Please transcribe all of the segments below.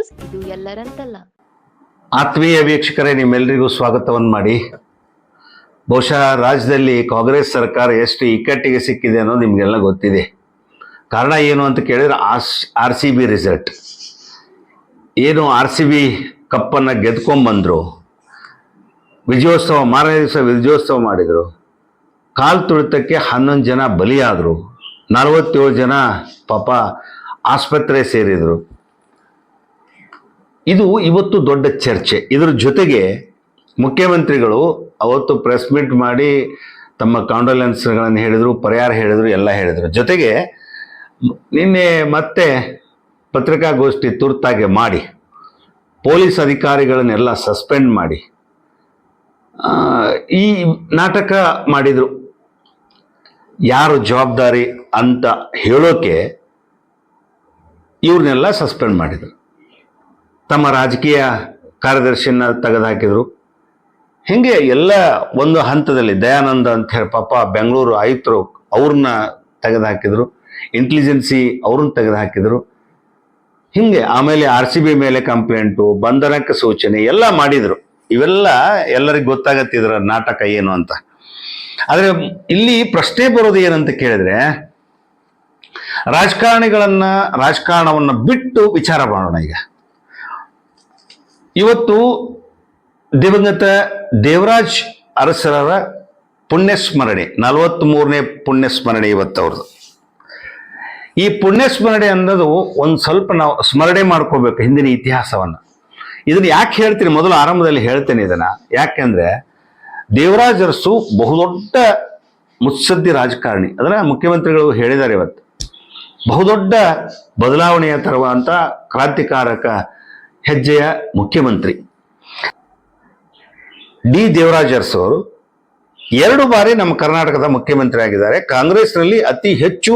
News ಇದು ಎಲ್ಲರಂತಲ್ಲ. ಆತ್ಮೀಯ ವೀಕ್ಷಕರೇ ನಿಮ್ಮೆಲ್ಲರಿಗೂ ಸ್ವಾಗತವನ್ನು ಮಾಡಿ. ಬಹುಶಃ ರಾಜ್ಯದಲ್ಲಿ ಕಾಂಗ್ರೆಸ್ ಸರ್ಕಾರ ಎಷ್ಟು ಇಕ್ಕಟ್ಟಿಗೆ ಸಿಕ್ಕಿದೆ ಅನ್ನೋದು ನಿಮಗೆಲ್ಲ ಗೊತ್ತಿದೆ. ಕಾರಣ ಏನು ಅಂತ ಕೇಳಿದ್ರೆ R R C B result ಏನು ಆರ್ ಸಿ ಬಿ ಕಪ್ಪನ್ನು ಗೆದ್ಕೊಂಬಂದರು, ವಿಜಯೋತ್ಸವ, ಮಾರನೇ ದಿವಸ ವಿಜಯೋತ್ಸವ ಮಾಡಿದರು, ಕಾಲು ತುಳಿತಕ್ಕೆ ಹನ್ನೊಂದು ಜನ ಬಲಿಯಾದರು, ನಲವತ್ತೇಳು ಜನ ಪಾಪ ಆಸ್ಪತ್ರೆ ಸೇರಿದರು. ಇದು ಇವತ್ತು ದೊಡ್ಡ ಚರ್ಚೆ. ಇದರ ಜೊತೆಗೆ ಮುಖ್ಯಮಂತ್ರಿಗಳು ಅವತ್ತು ಪ್ರೆಸ್ ಮೀಟ್ ಮಾಡಿ ತಮ್ಮ ಕಾಂಡೋಲೆನ್ಸ್ಗಳನ್ನು ಹೇಳಿದರು, ಪರಿಹಾರ ಹೇಳಿದರು, ಎಲ್ಲ ಹೇಳಿದರು. ಜೊತೆಗೆ ನಿನ್ನೆ ಮತ್ತೆ ಪತ್ರಿಕಾಗೋಷ್ಠಿ ತುರ್ತಾಗಿ ಮಾಡಿ, ಪೊಲೀಸ್ ಅಧಿಕಾರಿಗಳನ್ನೆಲ್ಲ ಸಸ್ಪೆಂಡ್ ಮಾಡಿ ಈ ನಾಟಕ ಮಾಡಿದರು. ಯಾರು ಜವಾಬ್ದಾರಿ ಅಂತ ಹೇಳೋಕೆ ಇವ್ರನ್ನೆಲ್ಲ ಸಸ್ಪೆಂಡ್ ಮಾಡಿದರು. ತಮ್ಮ ರಾಜಕೀಯ ಕಾರ್ಯದರ್ಶಿಯನ್ನ ತೆಗೆದುಹಾಕಿದರು. ಹೀಗೆ ಎಲ್ಲ ಒಂದು ಹಂತದಲ್ಲಿ ದಯಾನಂದ ಅಂತ ಹೇಳಿ ಪಾಪ ಬೆಂಗಳೂರು ಆಯುಕ್ತರು ಅವ್ರನ್ನ ತೆಗೆದುಹಾಕಿದ್ರು. ಇಂಟೆಲಿಜೆನ್ಸಿ ಅವ್ರನ್ನ ತೆಗೆದುಹಾಕಿದ್ರು. ಹಿಂಗೆ ಆಮೇಲೆ ಆರ್ ಸಿ ಬಿ ಮೇಲೆ ಕಂಪ್ಲೇಂಟು ಬಂಧನಕ್ಕೆ ಸೂಚನೆ ಎಲ್ಲ ಮಾಡಿದರು. ಇವೆಲ್ಲ ಎಲ್ಲರಿಗೂ ಗೊತ್ತಾಗತ್ತಿದ್ರ ನಾಟಕ ಏನು ಅಂತ. ಆದರೆ ಇಲ್ಲಿ ಪ್ರಶ್ನೆ ಬರೋದು ಏನಂತ ಕೇಳಿದ್ರೆ, ರಾಜಕಾರಣಿಗಳನ್ನು, ರಾಜಕಾರಣವನ್ನು ಬಿಟ್ಟು ವಿಚಾರ ಮಾಡೋಣ ಈಗ. ಇವತ್ತು ದಿವಂಗತ ದೇವರಾಜ್ ಅರಸರರ ಪುಣ್ಯಸ್ಮರಣೆ ನಲವತ್ತ್ ಮೂರನೇ ಪುಣ್ಯಸ್ಮರಣೆ ಇವತ್ತು ಅವ್ರದ್ದು. ಈ ಪುಣ್ಯ ಸ್ಮರಣೆ ಅನ್ನೋದು ಒಂದು ಸ್ವಲ್ಪ ನಾವು ಸ್ಮರಣೆ ಮಾಡ್ಕೋಬೇಕು ಹಿಂದಿನ ಇತಿಹಾಸವನ್ನು. ಇದನ್ನು ಯಾಕೆ ಹೇಳ್ತೀನಿ? ಮೊದಲು ಆರಂಭದಲ್ಲಿ ಹೇಳ್ತೇನೆ ಇದನ್ನ. ಯಾಕೆಂದ್ರೆ ದೇವರಾಜ್ ಅರಸು ಬಹುದೊಡ್ಡ ಮುತ್ಸದ್ದಿ ರಾಜಕಾರಣಿ. ಅದನ್ನ ಮುಖ್ಯಮಂತ್ರಿಗಳು ಹೇಳಿದ್ದಾರೆ ಇವತ್ತು. ಬಹುದೊಡ್ಡ ಬದಲಾವಣೆಯ ತರುವಂತ ಕ್ರಾಂತಿಕಾರಕ ಹೆಜ್ಜೆಯ ಮುಖ್ಯಮಂತ್ರಿ. ಡಿ. ದೇವರಾಜರ್ಸ್ ಅವರು ಎರಡು ಬಾರಿ ನಮ್ಮ ಕರ್ನಾಟಕದ ಮುಖ್ಯಮಂತ್ರಿ ಆಗಿದ್ದಾರೆ. ಕಾಂಗ್ರೆಸ್ನಲ್ಲಿ ಅತಿ ಹೆಚ್ಚು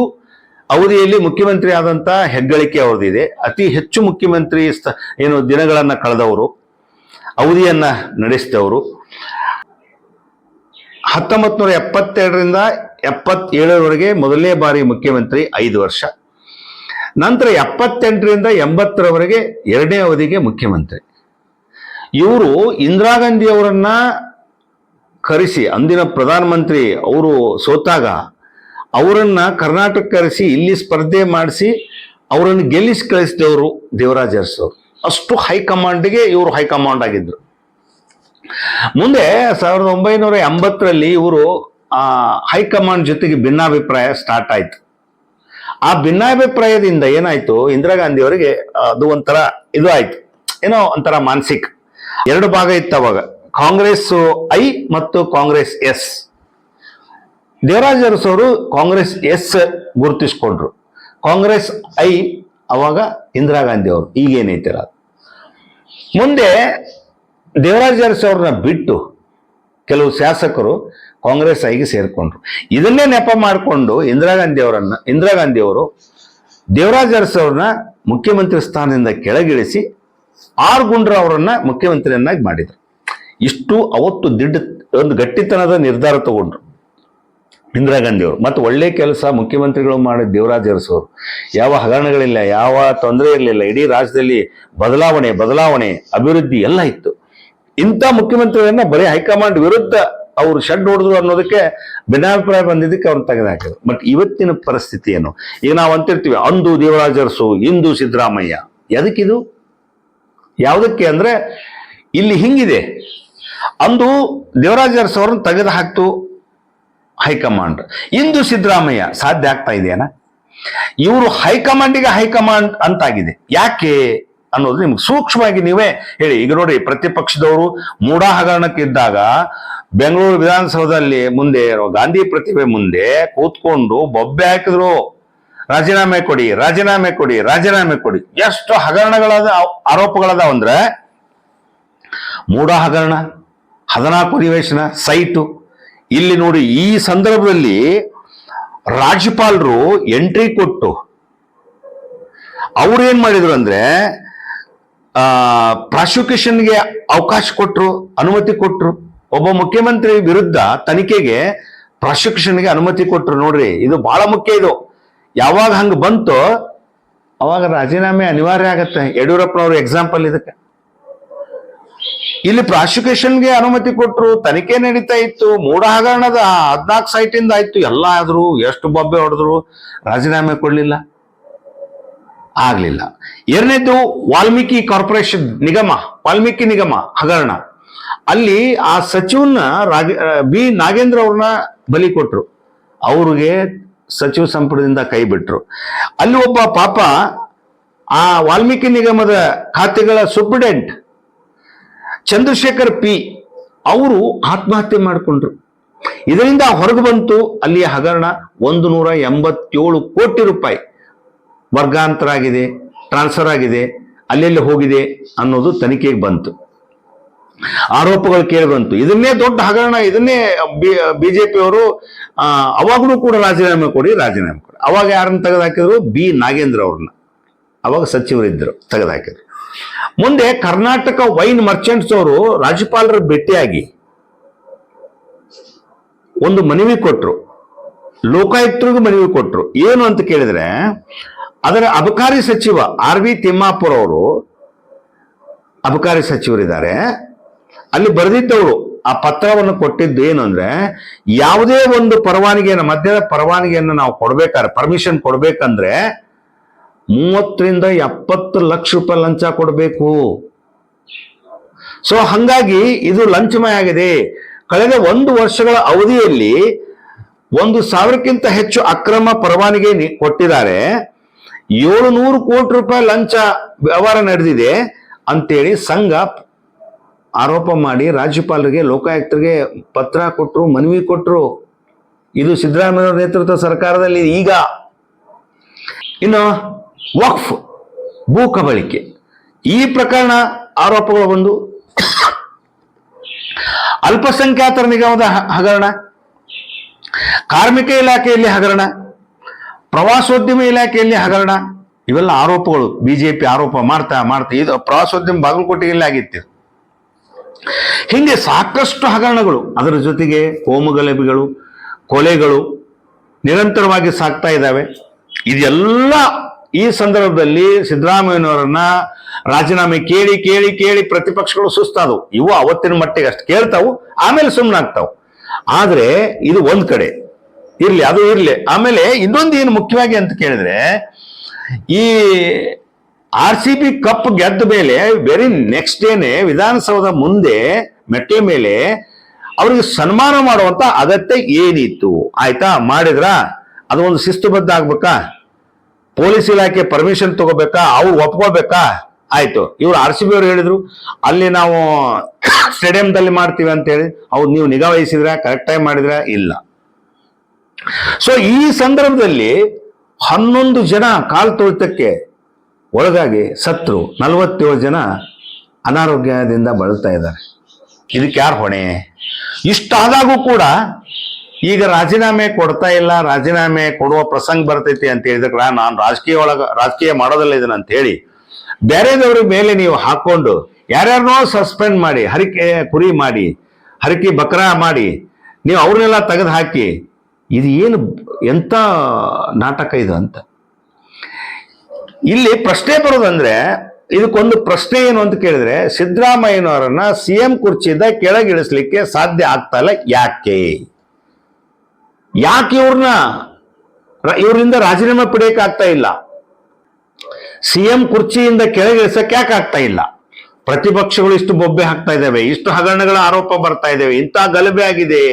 ಅವಧಿಯಲ್ಲಿ ಮುಖ್ಯಮಂತ್ರಿ ಆದಂತಹ ಹೆಗ್ಗಳಿಕೆ ಅವರದಿದೆ. ಅತಿ ಹೆಚ್ಚು ಮುಖ್ಯಮಂತ್ರಿ ಏನು ದಿನಗಳನ್ನ ಕಳೆದವರು, ಅವಧಿಯನ್ನ ನಡೆಸಿದವರು. ಹತ್ತೊಂಬತ್ತು ನೂರ ಎಪ್ಪತ್ತೆರಡರಿಂದ ಎಪ್ಪತ್ತೇಳರವರೆಗೆ ಮೊದಲನೇ ಬಾರಿ ಮುಖ್ಯಮಂತ್ರಿ ಐದು ವರ್ಷ. ನಂತರ ಎಪ್ಪತ್ತೆಂಟರಿಂದ ಎಂಬತ್ತರವರೆಗೆ ಎರಡನೇ ಅವಧಿಗೆ ಮುಖ್ಯಮಂತ್ರಿ. ಇವರು ಇಂದಿರಾ ಗಾಂಧಿ ಅವರನ್ನ ಕರೆಸಿ, ಅಂದಿನ ಪ್ರಧಾನಮಂತ್ರಿ ಅವರು ಸೋತಾಗ ಅವರನ್ನ ಕರ್ನಾಟಕ ಕರೆಸಿ, ಇಲ್ಲಿ ಸ್ಪರ್ಧೆ ಮಾಡಿಸಿ ಅವರನ್ನು ಗೆಲ್ಲಿಸಿ ಕಳಿಸಿದವರು ದೇವರಾಜ್ ಅರಸು ಅಷ್ಟು ಹೈಕಮಾಂಡ್ಗೆ ಇವರು ಹೈಕಮಾಂಡ್ ಆಗಿದ್ರು. ಮುಂದೆ ಸಾವಿರದ ಒಂಬೈನೂರ ಎಂಬತ್ತರಲ್ಲಿ ಇವರು ಹೈಕಮಾಂಡ್ ಜೊತೆಗೆ ಭಿನ್ನಾಭಿಪ್ರಾಯ ಸ್ಟಾರ್ಟ್ ಆಯ್ತು. ಆ ಭಿನ್ನಾಭಿಪ್ರಾಯದಿಂದ ಏನಾಯ್ತು? ಇಂದಿರಾ ಗಾಂಧಿ ಅವರಿಗೆ ಅದು ಒಂಥರ ಇದು ಆಯ್ತು. ಏನೋ ಒಂಥರ ಮಾನಸಿಕ. ಎರಡು ಭಾಗ ಇತ್ತು ಅವಾಗ. ಕಾಂಗ್ರೆಸ್ ಐ ಮತ್ತು ಕಾಂಗ್ರೆಸ್ ಎಸ್. ದೇವರಾಜ ಅರಸು ಅವರು ಕಾಂಗ್ರೆಸ್ ಎಸ್ ಗುರುತಿಸ್ಕೊಂಡ್ರು. ಕಾಂಗ್ರೆಸ್ ಐ ಅವಾಗ ಇಂದಿರಾ ಗಾಂಧಿ ಅವರು. ಈಗೇನೈತಿರ ಮುಂದೆ ದೇವರಾಜ ಅರಸು ಅವ್ರನ್ನ ಬಿಟ್ಟು ಕೆಲವು ಶಾಸಕರು ಕಾಂಗ್ರೆಸ್ ಐಗೆ ಸೇರ್ಕೊಂಡ್ರು. ಇದನ್ನೇ ನೆಪ ಮಾಡಿಕೊಂಡು ಇಂದಿರಾ ಗಾಂಧಿ ಅವರನ್ನ ಇಂದಿರಾ ಗಾಂಧಿ ಅವರು ದೇವರಾಜ್ ಅರಸ್ ಅವ್ರನ್ನ ಮುಖ್ಯಮಂತ್ರಿ ಸ್ಥಾನದಿಂದ ಕೆಳಗಿಳಿಸಿ ಆರ್ ಗುಂಡ್ರ ಅವರನ್ನ ಮುಖ್ಯಮಂತ್ರಿಯನ್ನಾಗಿ ಮಾಡಿದ್ರು. ಇಷ್ಟು ಅವತ್ತು ದಿಡ್ಡ ಒಂದು ಗಟ್ಟಿತನದ ನಿರ್ಧಾರ ತಗೊಂಡ್ರು ಇಂದಿರಾ ಗಾಂಧಿ ಅವರು ಮತ್ತು ಒಳ್ಳೆ ಕೆಲಸ ಮುಖ್ಯಮಂತ್ರಿಗಳು ಮಾಡಿದ ದೇವರಾಜ್ ಅರಸವರು ಯಾವ ಹಗರಣಗಳಿಲ್ಲ, ಯಾವ ತೊಂದರೆ ಇರಲಿಲ್ಲ, ಇಡೀ ರಾಜ್ಯದಲ್ಲಿ ಬದಲಾವಣೆ ಬದಲಾವಣೆ, ಅಭಿವೃದ್ಧಿ ಎಲ್ಲ ಇತ್ತು. ಇಂಥ ಮುಖ್ಯಮಂತ್ರಿಗಳನ್ನ ಬರೀ ಹೈಕಮಾಂಡ್ ವಿರುದ್ಧ ಅವರು ಶಡ್ ಹೊಡೆದ್ರು ಅನ್ನೋದಕ್ಕೆ ಭಿನ್ನಾಭಿಪ್ರಾಯ ಬಂದಿದ್ದಕ್ಕೆ ಅವ್ರನ್ನ ತೆಗೆದುಹಾಕಿದ್ರು. ಬಟ್ ಇವತ್ತಿನ ಪರಿಸ್ಥಿತಿ ಏನು? ಈಗ ನಾವು ಅಂತಿರ್ತೀವಿ, ಅಂದು ದೇವರಾಜರ್ಸು, ಇಂದು ಸಿದ್ದರಾಮಯ್ಯ. ಎದಕ್ಕಿದು ಯಾವುದಕ್ಕೆ ಅಂದ್ರೆ ಇಲ್ಲಿ ಹಿಂಗಿದೆ. ಅಂದು ದೇವರಾಜರಸು ಅವ್ರನ್ನ ತೆಗೆದು ಹಾಕ್ತು ಹೈಕಮಾಂಡ್. ಇಂದು ಸಿದ್ದರಾಮಯ್ಯ, ಸಾಧ್ಯ ಆಗ್ತಾ ಇದೆಯಾ ಇವರು ಹೈಕಮಾಂಡಿಗೆ ಹೈಕಮಾಂಡ್ ಅಂತಾಗಿದೆ. ಯಾಕೆ? ಅನ್ನೋದು ನಿಮ್ಗೆ ಸೂಕ್ಷ್ಮವಾಗಿ ನೀವೇ ಹೇಳಿ. ಈಗ ನೋಡಿ, ಪ್ರತಿಪಕ್ಷದವರು ಮೂಡಾ ಹಗರಣಕ್ಕಿದ್ದಾಗ ಬೆಂಗಳೂರು ವಿಧಾನಸೌಧದಲ್ಲಿ ಮುಂದೆ ಗಾಂಧಿ ಪ್ರತಿಭೆ ಮುಂದೆ ಕೂತ್ಕೊಂಡು ಬೊಬ್ಬೆ ಹಾಕಿದ್ರು. ರಾಜೀನಾಮೆ ಕೊಡಿ ರಾಜೀನಾಮೆ ಕೊಡಿ ರಾಜೀನಾಮೆ ಕೊಡಿ. ಎಷ್ಟು ಹಗರಣಗಳಾದ, ಆರೋಪಗಳದಾವ ಅಂದ್ರೆ ಮೂಢ ಹಗರಣ ಹದಿನಾಲ್ಕು ನಿವೇಶನ ಸೈಟು. ಇಲ್ಲಿ ನೋಡಿ, ಈ ಸಂದರ್ಭದಲ್ಲಿ ರಾಜ್ಯಪಾಲರು ಎಂಟ್ರಿ ಕೊಟ್ಟು ಅವ್ರು ಏನ್ ಮಾಡಿದ್ರು ಅಂದ್ರೆ ಪ್ರಾಸಿಕ್ಯೂಷನ್ಗೆ ಅವಕಾಶ ಕೊಟ್ರು, ಅನುಮತಿ ಕೊಟ್ರು. ಒಬ್ಬ ಮುಖ್ಯಮಂತ್ರಿ ವಿರುದ್ಧ ತನಿಖೆಗೆ ಪ್ರಾಸಿಕ್ಯೂಷನ್ಗೆ ಅನುಮತಿ ಕೊಟ್ರು. ನೋಡ್ರಿ, ಇದು ಬಹಳ ಮುಖ್ಯ ಇದು. ಯಾವಾಗ ಹಂಗ ಬಂತು, ಅವಾಗ ರಾಜೀನಾಮೆ ಅನಿವಾರ್ಯ ಆಗತ್ತೆ. ಯಡಿಯೂರಪ್ಪನವರು ಎಕ್ಸಾಂಪಲ್ ಇದಕ್ಕೆ. ಇಲ್ಲಿ ಪ್ರಾಸಿಕ್ಯೂಷನ್ಗೆ ಅನುಮತಿ ಕೊಟ್ಟರು ತನಿಖೆ ನಡೀತಾ ಇತ್ತು. ಮೂಡ ಹಗರಣದ ಹದಿನಾಲ್ಕು ಸೈಟ್ ಇಂದ ಆಯ್ತು. ಎಲ್ಲ ಆದ್ರು ಎಷ್ಟು ಬೊಬ್ಬೆ ಹೊಡೆದ್ರು, ರಾಜೀನಾಮೆ ಕೊಡ್ಲಿಲ್ಲ. ಆಗ್ಲಿಲ್ಲ. ಎರಡನೇದು ವಾಲ್ಮೀಕಿ ಕಾರ್ಪೊರೇಷನ್ ನಿಗಮ, ವಾಲ್ಮೀಕಿ ನಿಗಮ, ಹಗರಣ. ಅಲ್ಲಿ ಆ ಸಚಿವನ್ನ ರಾಜ ಬಿ ನಾಗೇಂದ್ರ ಅವ್ರನ್ನ ಬಲಿ ಕೊಟ್ರು. ಅವ್ರಿಗೆ ಸಚಿವ ಸಂಪುಟದಿಂದ ಕೈ ಬಿಟ್ರು. ಅಲ್ಲಿ ಒಬ್ಬ ಪಾಪ ಆ ವಾಲ್ಮೀಕಿ ನಿಗಮದ ಖಾತೆಗಳ ಸೂಪ್ರಿಡೆಂಟ್ ಚಂದ್ರಶೇಖರ್ ಪಿ, ಅವರು ಆತ್ಮಹತ್ಯೆ ಮಾಡಿಕೊಂಡ್ರು. ಇದರಿಂದ ಹೊರಗೆ ಬಂತು ಅಲ್ಲಿಯ ಹಗರಣ, ಒಂದು ನೂರ ಎಂಬತ್ತೇಳು ಕೋಟಿ ರೂಪಾಯಿ. ವರ್ಗಾಂತರ ಆಗಿದೆ ಟ್ರಾನ್ಸ್ಫರ್ ಆಗಿದೆ, ಅಲ್ಲೆಲ್ಲಿ ಹೋಗಿದೆ ಅನ್ನೋದು ತನಿಖೆಗೆ ಬಂತು. ಆರೋಪಗಳು ಕೇಳಿ ಬಂತು. ಇದನ್ನೇ ದೊಡ್ಡ ಹಗರಣ, ಇದನ್ನೇ ಬಿಜೆಪಿ ಅವರು ಅವಾಗಲೂ ಕೂಡ ರಾಜೀನಾಮೆ ಕೊಡಿ ರಾಜೀನಾಮೆ ಕೊಡಿ. ಅವಾಗ ಯಾರನ್ನ ತೆಗೆದುಹಾಕಿದ್ರು ಬಿ ನಾಗೇಂದ್ರ ಅವ್ರನ್ನ. ಅವಾಗ ಸಚಿವರಿದ್ದರು ತೆಗೆದುಹಾಕಿದ್ರು ಮುಂದೆ ಕರ್ನಾಟಕ ವೈನ್ ಮರ್ಚೆಂಟ್ಸ್ ಅವರು ರಾಜ್ಯಪಾಲರ ಭೇಟಿಯಾಗಿ ಒಂದು ಮನವಿ ಕೊಟ್ಟರು ಲೋಕಾಯುಕ್ತರಿಗೂ ಮನವಿ ಕೊಟ್ಟರು ಏನು ಅಂತ ಕೇಳಿದ್ರೆ ಅದರ ಅಬಕಾರಿ ಸಚಿವ ಆರ್ ವಿ ತಿಮ್ಮಾಪುರ ಅವರು ಅಬಕಾರಿ ಸಚಿವರಿದ್ದಾರೆ. ಅಲ್ಲಿ ಬರೆದಿದ್ದವರು ಆ ಪತ್ರವನ್ನು ಕೊಟ್ಟಿದ್ದು ಏನು ಅಂದ್ರೆ, ಯಾವುದೇ ಒಂದು ಪರವಾನಿಗೆಯನ್ನು ಮಧ್ಯದ ಪರವಾನಿಗೆಯನ್ನು ನಾವು ಕೊಡ್ಬೇಕಾದ್ರೆ ಪರ್ಮಿಷನ್ ಕೊಡ್ಬೇಕಂದ್ರೆ ಮೂವತ್ತರಿಂದ ಎಪ್ಪತ್ತು ಲಕ್ಷ ರೂಪಾಯಿ ಲಂಚ ಕೊಡಬೇಕು. ಸೊ ಹಂಗಾಗಿ ಇದು ಲಂಚಮಯ ಆಗಿದೆ. ಕಳೆದ ಒಂದು ವರ್ಷಗಳ ಅವಧಿಯಲ್ಲಿ ಒಂದು ಸಾವಿರಕ್ಕಿಂತ ಹೆಚ್ಚು ಅಕ್ರಮ ಪರವಾನಿಗೆ ಕೊಟ್ಟಿದ್ದಾರೆ. ಏಳುನೂರು ಕೋಟಿ ರೂಪಾಯಿ ಲಂಚ ವ್ಯವಹಾರ ನಡೆದಿದೆ ಅಂತೇಳಿ ಸಂಘ ಆರೋಪ ಮಾಡಿ ರಾಜ್ಯಪಾಲರಿಗೆ, ಲೋಕಾಯುಕ್ತರಿಗೆ ಪತ್ರ ಕೊಟ್ಟರು ಮನವಿ ಕೊಟ್ಟರು ಇದು ಸಿದ್ದರಾಮಯ್ಯ ನೇತೃತ್ವ ಸರ್ಕಾರದಲ್ಲಿ ಈಗ. ಇನ್ನು ವಕ್ಫ್, ಭೂ ಕಬಳಿಕೆ. ಈ ಪ್ರಕರಣ ಆರೋಪಗಳು ಬಂದು ಅಲ್ಪಸಂಖ್ಯಾತರ ನಿಗಮದ ಹಗರಣ, ಕಾರ್ಮಿಕ ಇಲಾಖೆಯಲ್ಲಿ ಹಗರಣ. ಪ್ರವಾಸೋದ್ಯಮ ಇಲಾಖೆಯಲ್ಲಿ ಹಗರಣ. ಇವೆಲ್ಲ ಆರೋಪಗಳು. ಬಿಜೆಪಿ ಆರೋಪ ಮಾಡ್ತಾ ಮಾಡ್ತಾ ಇದು ಪ್ರವಾಸೋದ್ಯಮ ಬಾಗಲಕೋಟೆಯಲ್ಲಿ ಆಗಿತ್ತು. ಹಿಂಗೆ ಸಾಕಷ್ಟು ಹಗರಣಗಳು. ಅದರ ಜೊತೆಗೆ ಕೋಮುಗಲಭೆಗಳು ಕೊಲೆಗಳು ನಿರಂತರವಾಗಿ ಸಾಗ್ತಾ ಇದ್ದಾವೆ. ಇದೆಲ್ಲ ಈ ಸಂದರ್ಭದಲ್ಲಿ ಸಿದ್ದರಾಮಯ್ಯನವರನ್ನ ರಾಜೀನಾಮೆ ಕೇಳಿ ಕೇಳಿ ಕೇಳಿ ಪ್ರತಿಪಕ್ಷಗಳು ಸುಸ್ತಾದವು. ಇವು ಅವತ್ತಿನ ಮಟ್ಟಿಗೆ ಅಷ್ಟು ಕೇಳ್ತಾವು, ಆಮೇಲೆ ಸುಮ್ಮನಾಗ್ತಾವು ಆದರೆ ಇದು ಒಂದು ಕಡೆ. ಇರ್ಲಿ, ಅದು ಇರ್ಲಿ. ಆಮೇಲೆ ಇನ್ನೊಂದು ಏನು ಮುಖ್ಯವಾಗಿ ಅಂತ ಕೇಳಿದ್ರೆ, ಈ ಆರ್ ಸಿ ಬಿ ಕಪ್ ಗೆದ್ದ ಮೇಲೆ ವೆರಿ ನೆಕ್ಸ್ಟ್ ಡೇನೆ ವಿಧಾನಸೌಧ ಮುಂದೆ ಮೆಟ್ಟೆ ಮೇಲೆ ಅವ್ರಿಗೆ ಸನ್ಮಾನ ಮಾಡುವಂತ ಅಗತ್ಯ ಏನಿತ್ತು? ಆಯ್ತಾ? ಮಾಡಿದ್ರ? ಅದು ಒಂದು ಶಿಸ್ತುಬದ್ಧ ಆಗ್ಬೇಕಾ? ಪೊಲೀಸ್ ಇಲಾಖೆ ಪರ್ಮಿಷನ್ ತಗೋಬೇಕಾ? ಅವ್ರು ಒಪ್ಕೋಬೇಕಾ ಆಯ್ತು. ಇವ್ರು ಆರ್ ಸಿ ಬಿ ಅವ್ರು ಹೇಳಿದ್ರು, ಅಲ್ಲಿ ನಾವು ಸ್ಟೇಡಿಯಂದಲ್ಲಿ ಮಾಡ್ತೀವಿ ಅಂತ ಹೇಳಿ, ಅವ್ರು ನೀವು ನಿಗಾ ವಹಿಸಿದ್ರ? ಕರೆಕ್ಟ್ ಟೈಮ್ ಮಾಡಿದ್ರ? ಇಲ್ಲ. ಸೊ ಈ ಸಂದರ್ಭದಲ್ಲಿ ಹನ್ನೊಂದು ಜನ ಕಾಲು ತೊಳಿತಕ್ಕೆ ಒಳಗಾಗಿ ಸತ್ರು ನಲವತ್ತೇಳು ಜನ ಅನಾರೋಗ್ಯದಿಂದ ಬಳಲ್ತಾ ಇದ್ದಾರೆ. ಇದಕ್ಕೆ ಯಾರು ಹೊಣೆ? ಇಷ್ಟಾದಾಗೂ ಕೂಡ ಈಗ ರಾಜೀನಾಮೆ ಕೊಡ್ತಾ ಇಲ್ಲ, ರಾಜೀನಾಮೆ ಕೊಡುವ ಪ್ರಸಂಗ ಬರ್ತೈತಿ ಅಂತ ಹೇಳಿದ್ರೆ ನಾನು ರಾಜಕೀಯ ಒಳಗ ರಾಜಕೀಯ ಮಾಡೋದಲ್ಲ ಇದನ್ನ ಅಂತ ಹೇಳಿ ಬೇರೆದವ್ರ ಮೇಲೆ ನೀವು ಹಾಕೊಂಡು ಯಾರ್ಯಾರನೋ ಸಸ್ಪೆಂಡ್ ಮಾಡಿ, ಹರಿಕೆ ಕುರಿ ಮಾಡಿ, ಹರಿಕೆ ಬಕ್ರ ಮಾಡಿ ನೀವು ಅವ್ರನ್ನೆಲ್ಲ ತೆಗೆದು ಹಾಕಿ ಇದು ಏನು ಎಂತ ನಾಟಕ ಇದು ಅಂತ? ಇಲ್ಲಿ ಪ್ರಶ್ನೆ ಬರೋದಂದ್ರೆ, ಇದಕ್ಕೊಂದು ಪ್ರಶ್ನೆ ಏನು ಅಂತ ಕೇಳಿದ್ರೆ, ಸಿದ್ದರಾಮಯ್ಯನವರನ್ನ ಸಿ ಎಂ ಕುರ್ಚಿಯಿಂದ ಕೆಳಗಿಳಿಸ್ಲಿಕ್ಕೆ ಸಾಧ್ಯ ಆಗ್ತಾ ಯಾಕೆ? ಯಾಕೆ ಇವ್ರನ್ನ ಇವರಿಂದ ರಾಜೀನಾಮೆ ಪಡೆಯಕ್ಕೆ ಇಲ್ಲ? ಸಿ ಎಂ ಕುರ್ಚಿಯಿಂದ ಕೆಳಗಿಳಿಸಕ್ಕೆ ಯಾಕೆ ಆಗ್ತಾ ಇಲ್ಲ? ಪ್ರತಿಪಕ್ಷಗಳು ಇಷ್ಟು ಬೊಬ್ಬೆ ಹಾಕ್ತಾ ಇದ್ದಾವೆ, ಇಷ್ಟು ಹಗರಣಗಳ ಆರೋಪ ಬರ್ತಾ ಇದ್ದಾವೆ, ಇಂಥ ಗಲಭೆ ಆಗಿದೆ.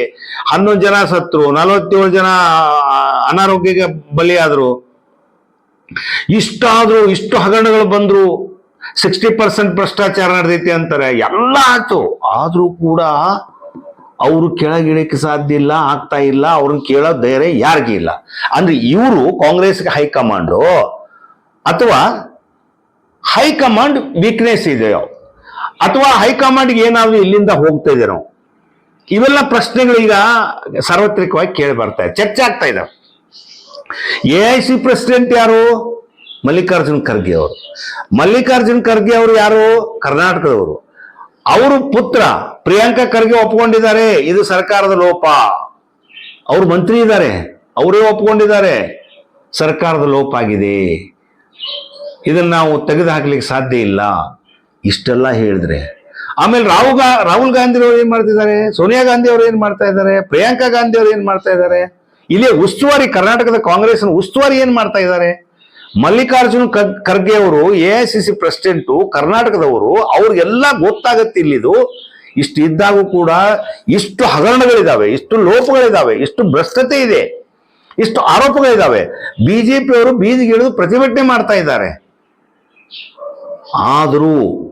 ಹನ್ನೊಂದು ಜನ ಸತ್ರು, ನಲವತ್ತೇಳು ಜನ ಅನಾರೋಗ್ಯಕ್ಕೆ ಬಲಿಯಾದರು. ಇಷ್ಟಾದ್ರೂ, ಇಷ್ಟು ಹಗರಣಗಳು ಬಂದ್ರು ಸಿಕ್ಸ್ಟಿ ಪರ್ಸೆಂಟ್ ಭ್ರಷ್ಟಾಚಾರ ನಡೆದೈತಿ ಅಂತಾರೆ. ಎಲ್ಲ ಆಯ್ತು. ಆದ್ರೂ ಕೂಡ ಅವರು ಕೆಳಗಿಳಿಕ್ಕೆ ಸಾಧ್ಯ ಇಲ್ಲ, ಆಗ್ತಾ ಇಲ್ಲ, ಅವ್ರನ್ನ ಕೇಳೋ ಧೈರ್ಯ ಯಾರಿಗೂ ಇಲ್ಲ. ಅಂದ್ರೆ ಇವರು ಕಾಂಗ್ರೆಸ್ಗೆ ಹೈಕಮಾಂಡು ಅಥವಾ ಹೈಕಮಾಂಡ್ ವೀಕ್ನೆಸ್ ಇದೆಯೋ ಅಥವಾ ಹೈಕಮಾಂಡ್ಗೆ ಏನಾದ್ರು ಇಲ್ಲಿಂದ ಹೋಗ್ತಾ ಇದ್ದೀರೋ? ಇವೆಲ್ಲ ಪ್ರಶ್ನೆಗಳೀಗ ಸಾರ್ವತ್ರಿಕವಾಗಿ ಕೇಳಿ ಬರ್ತಾ ಇದೆ. ಚರ್ಚೆ ಆಗ್ತಾ ಇದ್ದಾವೆ ಎ ಐ ಸಿ ಪ್ರೆಸಿಡೆಂಟ್ ಯಾರು? ಮಲ್ಲಿಕಾರ್ಜುನ್ ಖರ್ಗೆ ಅವರು. ಮಲ್ಲಿಕಾರ್ಜುನ್ ಖರ್ಗೆ ಅವರು ಯಾರು? ಕರ್ನಾಟಕದವರು. ಅವರು ಪುತ್ರ ಪ್ರಿಯಾಂಕಾ ಖರ್ಗೆ ಒಪ್ಕೊಂಡಿದ್ದಾರೆ. ಇದು ಸರ್ಕಾರದ ಲೋಪ. ಅವರು ಮಂತ್ರಿ ಇದ್ದಾರೆ. ಅವರೇ ಒಪ್ಕೊಂಡಿದ್ದಾರೆ. ಸರ್ಕಾರದ ಲೋಪ ಆಗಿದೆ. ಇದನ್ನ ನಾವು ತೆಗೆದು ಹಾಕ್ಲಿಕ್ಕೆ ಸಾಧ್ಯ ಇಲ್ಲ. ಇಷ್ಟೆಲ್ಲ ಹೇಳಿದ್ರೆ. ಆಮೇಲೆ ರಾಹುಲ್ ಗಾ ರಾಹುಲ್ ಗಾಂಧಿ ಅವರು ಏನ್ ಮಾಡ್ತಿದ್ದಾರೆ? ಸೋನಿಯಾ ಗಾಂಧಿ ಅವರು ಏನ್ ಮಾಡ್ತಾ ಇದ್ದಾರೆ? ಪ್ರಿಯಾಂಕಾ ಗಾಂಧಿ ಅವರು ಏನ್ ಮಾಡ್ತಾ ಇದ್ದಾರೆ? ಇಲ್ಲಿ ಉಸ್ತುವಾರಿ ಕರ್ನಾಟಕದ ಕಾಂಗ್ರೆಸ್ ಉಸ್ತುವಾರಿ ಏನ್ ಮಾಡ್ತಾ ಇದ್ದಾರೆ? ಮಲ್ಲಿಕಾರ್ಜುನ್ ಖರ್- ಖರ್ಗೆ ಅವರು, A I C C president ಕರ್ನಾಟಕದವರು, ಅವ್ರಿಗೆಲ್ಲ ಗೊತ್ತಾಗತ್ತೆ ಇಲ್ಲಿದು. ಇಷ್ಟು ಇದ್ದಾಗೂ ಕೂಡ ಇಷ್ಟು ಹಗರಣಗಳಿದಾವೆ, ಇಷ್ಟು ಲೋಪಗಳಿದಾವೆ, ಇಷ್ಟು ಭ್ರಷ್ಟತೆ ಇದೆ, ಇಷ್ಟು ಆರೋಪಗಳಿದಾವೆ. ಬಿಜೆಪಿ ಅವರು ಬೀದಿಗಿಳಿದು ಪ್ರತಿಭಟನೆ ಮಾಡ್ತಾ ಇದ್ದಾರೆ. ಆದರೂ